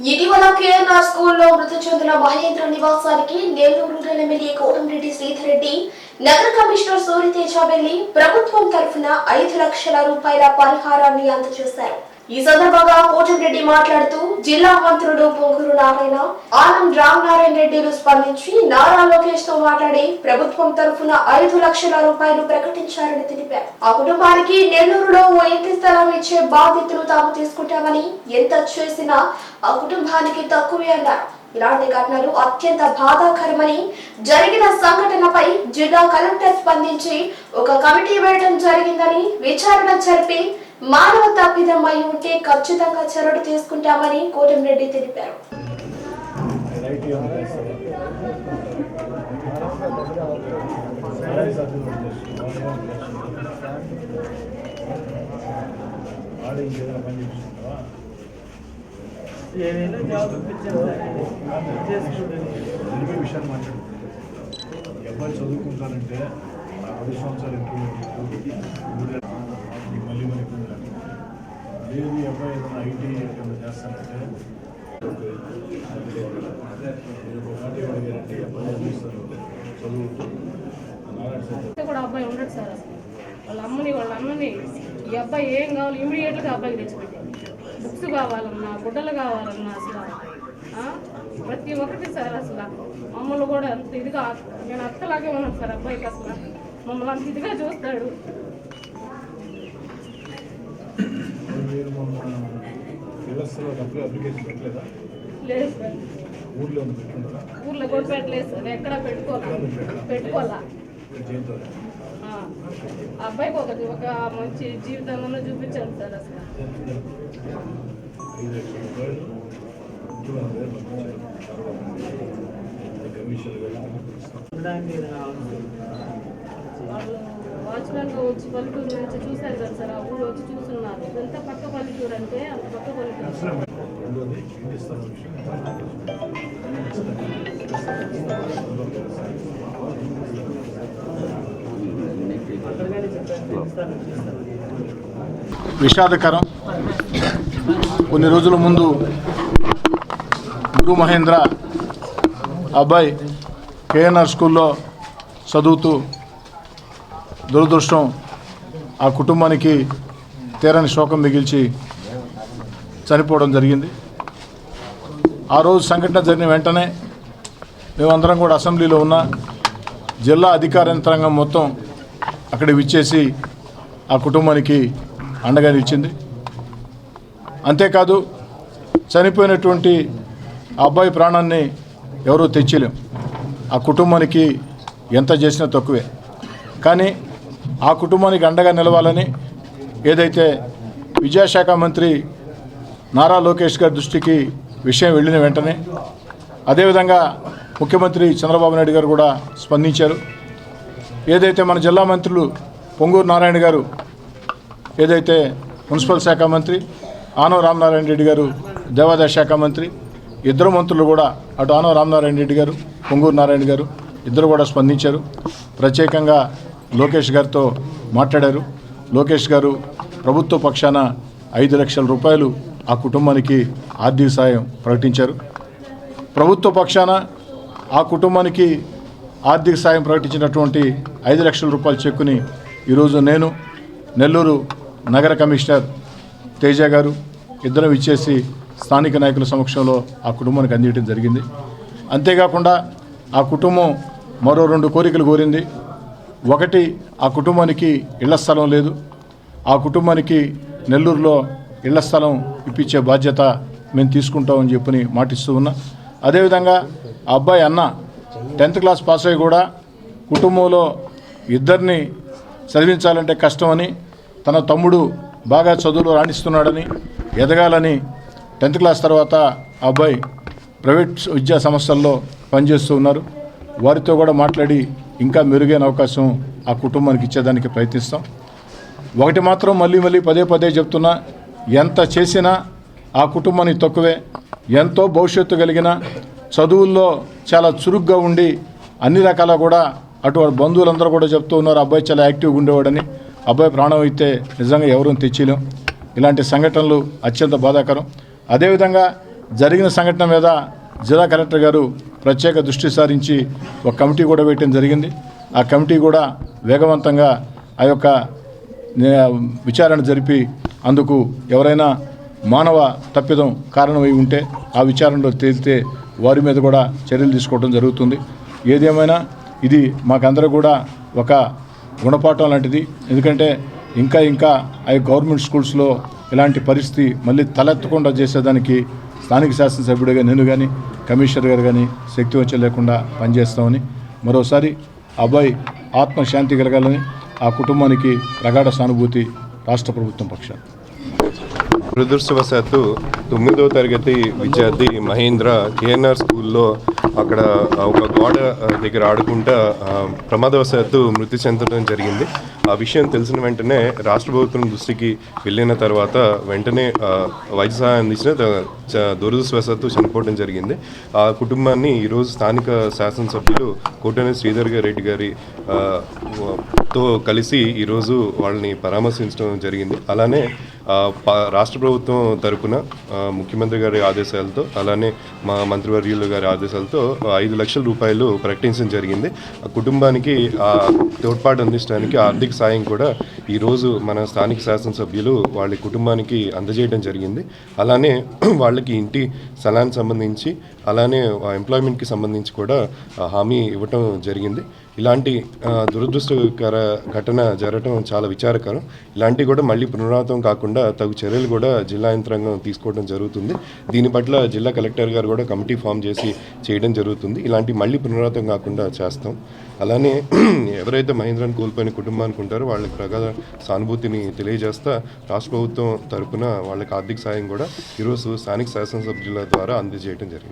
ఇటీవల కేఎన్ఆర్ స్కూల్లో మృతి చెందిన మహేంద్ర నివాసానికి నెల్లూరు రూరల్ ఎమ్మెల్యే కోటంరెడ్డి శ్రీధర్ రెడ్డి నగర కమిషనర్ సూర్యతేజ వెళ్ళి ప్రభుత్వం తరఫున ఐదు లక్షల రూపాయల పరిహారాన్ని అందజేశారు. ఈ సందర్భంగా కోటంరెడ్డి మాట్లాడుతూ జిల్లా మంత్రులు పొంగూరు నారాయణ ఆనం రామ్ నారాయణ రెడ్డిలు స్పందించి నారా లోకేష్తో మాట్లాడి ప్రభుత్వం తరఫున ఐదు లక్షల రూపాయలు ప్రకటించారని తెలిపారు. ఆ కుటుంబానికి నెల్లూరులో ఓ ఇంటి స్థలం ఇచ్చే బాధ్యతలు తాము తీసుకుంటామని ఎంత చేసినా ఆ కుటుంబానికి తక్కువే అన్నారు. ఇలాంటి ఘటనలు అత్యంత బాధాకరమని జరిగిన సంఘటనపై జిల్లా కలెక్టర్ స్పందించి ఒక కమిటీ వేయడం జరిగిందని విచారణ జరిపి మానవ తప్పిదం అయి ఉంటే ఖచ్చితంగా చర్యలు తీసుకుంటామని కోటమిరెడ్డి తెలిపారు. రైట్ ఏమైనా జాబ్ ఇప్పించారు మాట్లాడు చదువుకుంటానంటే నా పది సంవత్సరాలు ఇంప్రూవ్మెంట్ నీకు మళ్ళీ మళ్ళీ ఇబ్బంది లేదు మీ అబ్బాయి ఏదైనా ఐటీ ఏమైనా చేస్తానంటే కూడా అబ్బాయి ఉండడు సార్ అసలు. వాళ్ళ అమ్మని వాళ్ళ అమ్మని ఈ అబ్బాయి ఏం కావాలి? ఇమీడియట్గా అబ్బాయికి తెచ్చిపెట్టాను బుక్స్ కావాలన్నా గుడ్డలు కావాలన్నా అసలు. ప్రతి ఒక్కటి సార్ అసలు. మమ్మల్ని కూడా అంత ఇదిగా నేను అత్తలాగే ఉన్నాను సార్ అబ్బాయికి అసలు. మమ్మల్ని అంత ఇదిగా చూస్తాడు. మీరు వ్యవస్థలో డబ్బులు అప్లికేషన్ పెట్టలేదా? ఊర్లో ఉంది పెట్టుకుంటారా ఊర్లో కూడా పెట్టలేదు సార్. ఎక్కడ పెట్టుకోవాలా? పెట్టుకోవాలా? అబ్బాయికి ఒకటి ఒక మంచి జీవితంలో చూపించాను సార్ అసలు. కమిషన్ ఉండడానికి వచ్చి పల్లెటూరు నుంచి చూశారు కదా సార్ ఆ ఊరు వచ్చి చూస్తున్నారు. ఎంత పక్క పల్లెటూరు అంటే అంత పక్క పల్లెటూరు. విషాదకరం. కొన్ని రోజుల ముందు గురు మహేంద్ర అబ్బాయి కేఎన్ఆర్ స్కూల్లో చదువుతూ దురదృష్టం ఆ కుటుంబానికి తీరని శోకం మిగిల్చి చనిపోవడం జరిగింది. ఆ రోజు సంఘటన జరిగిన వెంటనే మేమందరం కూడా అసెంబ్లీలో ఉన్న జిల్లా అధికార యంత్రాంగం మొత్తం అక్కడ విచ్చేసి ఆ కుటుంబానికి అండగా నిలిచింది. అంతేకాదు చనిపోయినటువంటి ఆ అబ్బాయి ప్రాణాన్ని ఎవరూ తెచ్చలేం. ఆ కుటుంబానికి ఎంత చేసినా తక్కువే. కానీ ఆ కుటుంబానికి అండగా నిలవాలని ఏదైతే విద్యాశాఖ మంత్రి నారా లోకేష్ గారి దృష్టికి విషయం వెళ్ళిన వెంటనే అదేవిధంగా ముఖ్యమంత్రి చంద్రబాబు నాయుడు గారు కూడా స్పందించారు. ఏదైతే మన జిల్లా మంత్రులు పొంగూరు నారాయణ గారు ఏదైతే మున్సిపల్ శాఖ మంత్రి ఆనవ రామనారాయణ రెడ్డి గారు దేవాదాయ శాఖ మంత్రి ఇద్దరు మంత్రులు కూడా అటు ఆనవ రామనారాయణ రెడ్డి గారు పొంగూరు నారాయణ గారు ఇద్దరు కూడా స్పందించారు. ప్రత్యేకంగా లోకేష్ గారితో మాట్లాడారు. లోకేష్ గారు ప్రభుత్వ పక్షాన ఐదు లక్షల రూపాయలు ఆ కుటుంబానికి ఆర్థిక సాయం ప్రకటించారు. ప్రభుత్వ పక్షాన ఆ కుటుంబానికి ఆర్థిక సాయం ప్రకటించినటువంటి ఐదు లక్షల రూపాయల చెక్కుని ఈరోజు నేను నెల్లూరు నగర కమిషనర్ తేజ గారు ఇద్దరం ఇచ్చేసి స్థానిక నాయకుల సమక్షంలో ఆ కుటుంబానికి అందించడం జరిగింది. అంతేకాకుండా ఆ కుటుంబం మరో రెండు కోరికలు కోరింది. ఒకటి ఆ కుటుంబానికి ఇళ్ళ స్థలం లేదు. ఆ కుటుంబానికి నెల్లూరులో ఇళ్ళ స్థలం ఇప్పించే బాధ్యత మేము తీసుకుంటామని చెప్పని మాటిస్తూ ఉన్నా. అదేవిధంగా ఆ అబ్బాయి అన్న టెన్త్ క్లాస్ పాస్ అయ్యి కూడా కుటుంబంలో ఇద్దరిని చదివించాలంటే కష్టమని తన తమ్ముడు బాగా చదువులో రాణిస్తున్నాడని ఎదగాలని టెన్త్ క్లాస్ తర్వాత ఆ అబ్బాయి ప్రైవేట్ విద్యా సంస్థల్లో పనిచేస్తూ ఉన్నారు. వారితో కూడా మాట్లాడి ఇంకా మెరుగైన అవకాశం ఆ కుటుంబానికి ఇచ్చేదానికి ప్రయత్నిస్తాం. ఒకటి మాత్రం మళ్ళీ మళ్ళీ పదే పదే చెప్తున్నా ఎంత చేసినా ఆ కుటుంబానికి తక్కువే ఎంతో భవిష్యత్తు కలిగిన చదువుల్లో చాలా చురుగ్గా ఉండి అన్ని రకాల కూడా అటు బంధువులందరూ కూడా చెప్తూ ఉన్నారు అబ్బాయి చాలా యాక్టివ్గా ఉండేవాడని అబ్బాయి ప్రాణం అయితే నిజంగా ఎవరూ తెచ్చిలేం ఇలాంటి సంఘటనలు అత్యంత బాధాకరం. అదేవిధంగా జరిగిన సంఘటన మీద జిల్లా కలెక్టర్ గారు ప్రత్యేక దృష్టి సారించి ఒక కమిటీ కూడా వేయటం జరిగింది. ఆ కమిటీ కూడా వేగవంతంగా ఆ యొక్క విచారణ జరిపి అందుకు ఎవరైనా మానవ తప్పిదం కారణమై ఉంటే ఆ విచారణలో తేలితే వారి మీద కూడా చర్యలు తీసుకోవడం జరుగుతుంది. ఏదేమైనా ఇది మాకందరూ కూడా ఒక గుణపాఠం లాంటిది. ఎందుకంటే ఇంకా ఇంకా ఆ గవర్నమెంట్ స్కూల్స్లో ఇలాంటి పరిస్థితి మళ్ళీ తలెత్తకుండా చేసేదానికి స్థానిక శాసనసభ్యుడిగా నేను కానీ కమిషనర్ గారు కానీ శక్తి వచ్చే లేకుండా పనిచేస్తామని మరోసారి అబ్బాయి ఆత్మశాంతి కలగాలని ఆ కుటుంబానికి ప్రగాఢ సానుభూతి రాష్ట్ర ప్రభుత్వం పక్షాన. దురదృష్టవశాత్తు తొమ్మిదవ తరగతి విద్యార్థి మహేంద్ర కేఎన్ఆర్ స్కూల్లో అక్కడ ఒక గోడ దగ్గర ఆడుకుంటా ప్రమాదవశాత్తు మృతి చెందడం జరిగింది. ఆ విషయం తెలిసిన వెంటనే రాష్ట్ర ప్రభుత్వం దృష్టికి వెళ్ళిన తర్వాత వెంటనే వైద్య సహాయం అందించిన త- దురదృష్టవశాత్తు చనిపోవడం జరిగింది. ఆ కుటుంబాన్ని ఈరోజు స్థానిక శాసనసభ్యులు కోటనే శ్రీధర్ రెడ్డి గారి తో కలిసి ఈరోజు వాళ్ళని పరామర్శించడం జరిగింది. అలానే రాష్ట్ర ప్రభుత్వం తరపున ముఖ్యమంత్రి గారి ఆదేశాలతో అలానే మా మంత్రివర్యులు గారి ఆదేశాలతో ఐదు లక్షల రూపాయలు ప్రకటించడం జరిగింది. ఆ కుటుంబానికి ఆ తోడ్పాటు అందించడానికి ఆర్థిక సాయం కూడా ఈరోజు మన స్థానిక శాసనసభ్యులు వాళ్ళ కుటుంబానికి అందజేయడం జరిగింది. అలానే వాళ్ళకి ఇంటి స్థలానికి సంబంధించి అలానే ఎంప్లాయ్మెంట్కి సంబంధించి కూడా హామీ ఇవ్వటం జరిగింది. ఇలాంటి దురదృష్టకర ఘటన జరగటం చాలా విచారకరం. ఇలాంటివి కూడా మళ్ళీ పునరావృతం కాకుండా తగు చర్యలు కూడా జిల్లా యంత్రాంగం తీసుకోవడం జరుగుతుంది. దీని పట్ల జిల్లా కలెక్టర్ గారు కూడా కమిటీ ఫామ్ చేసి చేయడం జరుగుతుంది. ఇలాంటి మళ్ళీ పునరావృతం కాకుండా చేస్తాం. అలానే ఎవరైతే మహేంద్రని కోల్పోయిన కుటుంబానికి ఉంటారో వాళ్ళకి ప్రగా సానుభూతిని తెలియజేస్తా రాష్ట్ర ప్రభుత్వం తరపున వాళ్ళకి ఆర్థిక సాయం కూడా ఈరోజు స్థానిక శాసనసభ్యుల ద్వారా అందజేయడం జరిగింది.